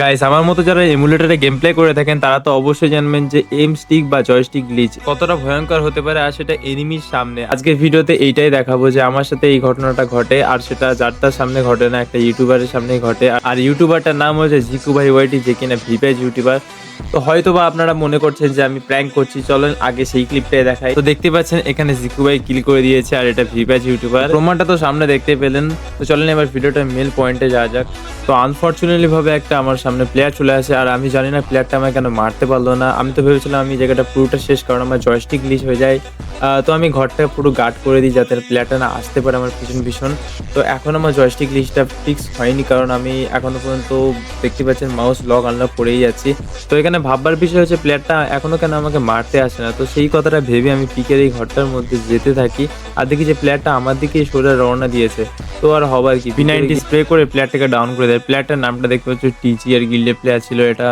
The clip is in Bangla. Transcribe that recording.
গাইস আমার মতো যারা এমুলেটারে গেম প্লে করে থাকেন, তারা তো অবশ্যই জানবেন যে এম স্টিক বা জয়স্টিক গ্লিচ কতটা ভয়ঙ্কর হতে পারে আর সেটা এনিমির সামনে। আজকের ভিডিওতে এইটাই দেখাবো যে আমার সাথে এই ঘটনাটা ঘটে আর সেটা যার তার সামনে ঘটে না, একটা ইউটিউবারের সামনেই ঘটে। আর ইউটিউবারটার নাম হচ্ছে জিকু ভাই ওয়াইটি যে কিনা ভিপেজ ইউটিউবার। তো হয়তো বা আপনারা মনে করছেন যে আমি প্র্যাঙ্ক করছি, চলেন আগে সেই ক্লিপটাই দেখাই। তো দেখতে পাচ্ছেন এখানে জিকু ভাই কিল করে দিয়েছে আর এটা ভিপ্যাচ ইউটিউবার। প্রমাণটা তো সামনে দেখতে পেলেন। তো চলেন এবার ভিডিওটা মেল পয়েন্টে যাওয়া যাক। তো আনফর্চুনেটলি ভাবে একটা আমার সামনে প্লেয়ার চলে আসে আর আমি জানি না প্লেয়ারটা আমাকে কেন মারতে পারল না। আমি তো ভেবেছিলাম আমি জায়গাটা পুরোটা শেষ কারণ আমার জয়স্টিক লিস হয়ে যায়। তো আমি ঘরটা পুরো গার্ড করে দিই যাতে প্লেয়ারটা না আসতে পারে আমার ভীষণ ভীষণ। তো এখন আমার জয়স্টিক লিস্টটা ফিক্স হয়নি কারণ আমি এখনও পর্যন্ত দেখতে পাচ্ছেন মাউস লক আনলক করেই যাচ্ছি। তো এখানে ভাববার বিষয় হচ্ছে প্লেয়ারটা এখনও কেন আমাকে মারতে আসে না? তো সেই কথাটা ভেবে আমি পিকের এই ঘরটার মধ্যে যেতে থাকি। আর দেখি যে প্লেয়ারটা আমার দিকেই সোজা রওনা দিয়েছে। তো আর হবার কি? বি নাইনটি স্প্রে করে প্লেয়ারটাকে ডাউন করে দেয়। প্লেয়ারটার নামটা দেখতে পাচ্ছ টিজি আর গিল্ডে প্লেয়ার ছিল এটা।